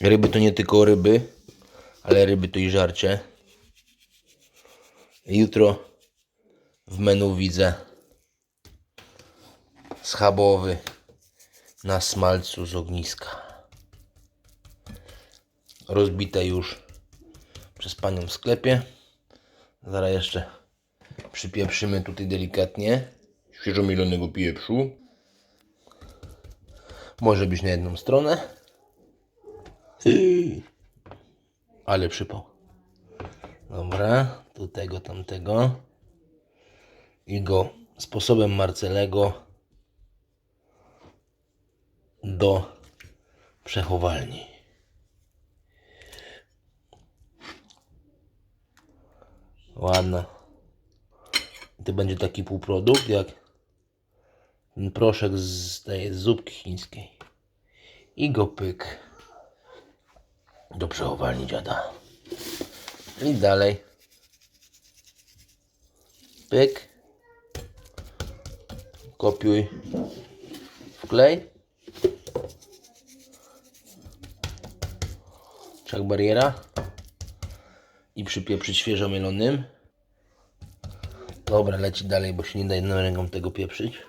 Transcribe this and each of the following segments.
Ryby to nie tylko ryby, ale ryby to i żarcie. Jutro w menu widzę schabowy na smalcu z ogniska. Rozbite już przez panią w sklepie. Zaraz jeszcze przypieprzymy tutaj delikatnie świeżo mielonego pieprzu. Może być na jedną stronę. Ale przypał. Dobra, tu tego, tamtego. I go sposobem Marcelego do przechowalni. Ładna. To będzie taki półprodukt jak ten proszek z tej zupki chińskiej. I go pyk do przechowalni dziada. I dalej. Pyk. Kopiuj. Wklej. Czak bariera. I przypieprzyć świeżo mielonym. Dobra, leci dalej, bo się nie da jedną ręką tego pieprzyć.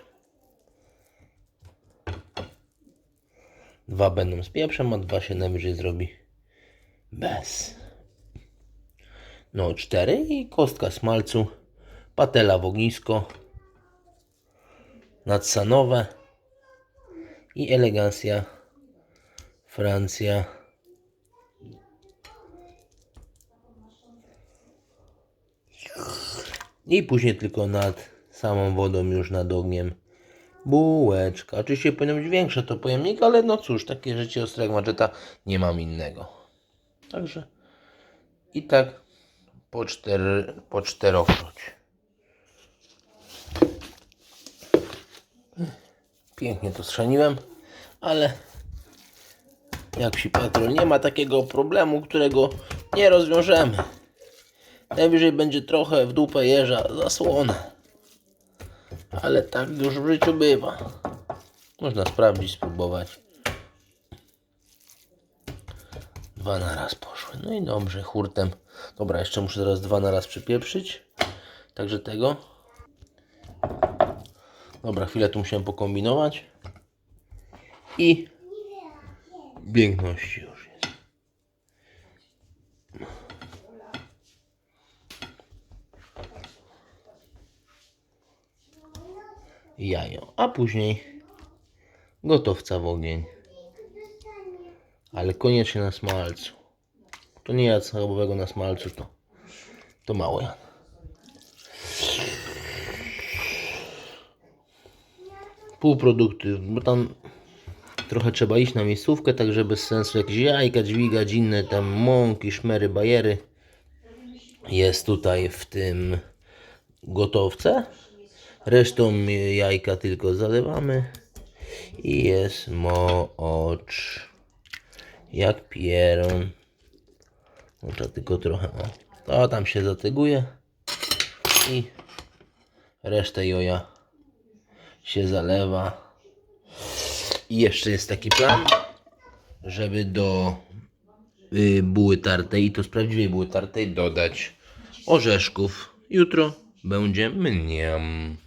Dwa będą z pieprzem, a dwa się najwyżej zrobi bez. No, cztery i kostka smalcu, patela w ognisko, nadsanowe i elegancja Francja. I później tylko nad samą wodą, już nad ogniem bułeczka. Oczywiście powinno być większe to pojemnik, ale no cóż, takie życie ostre jak maczeta, nie mam innego. Także i tak po, cztery, po czterokroć. Pięknie to schrzaniłem, ale jak psi patrol nie ma takiego problemu, którego nie rozwiążemy. Najwyżej będzie trochę w dupę jeża zasłonę. Ale tak już w życiu bywa. Można sprawdzić, spróbować. Dwa na raz poszły. No i dobrze, hurtem. Dobra, jeszcze muszę teraz dwa na raz przypieprzyć. Także tego. Dobra, chwilę tu musiałem pokombinować. I piękności już jest. Jajo, a później gotowca w ogień. Ale koniecznie na smalcu. To nie jad schabowego na smalcu, to, to mało jad. Półprodukty, bo tam trochę trzeba iść na miejscówkę, także bez sensu jakieś jajka dźwigać, inne tam mąki, szmery, bajery. Jest tutaj w tym gotowce. Resztą jajka tylko zalewamy. I jest mocz. Jak pieron. Może tylko trochę. O. To tam się zatyguje. I resztę joja się zalewa. I jeszcze jest taki plan, żeby do y, buły tartej, to z prawdziwej buły tartej, dodać orzeszków. Jutro będzie mniam.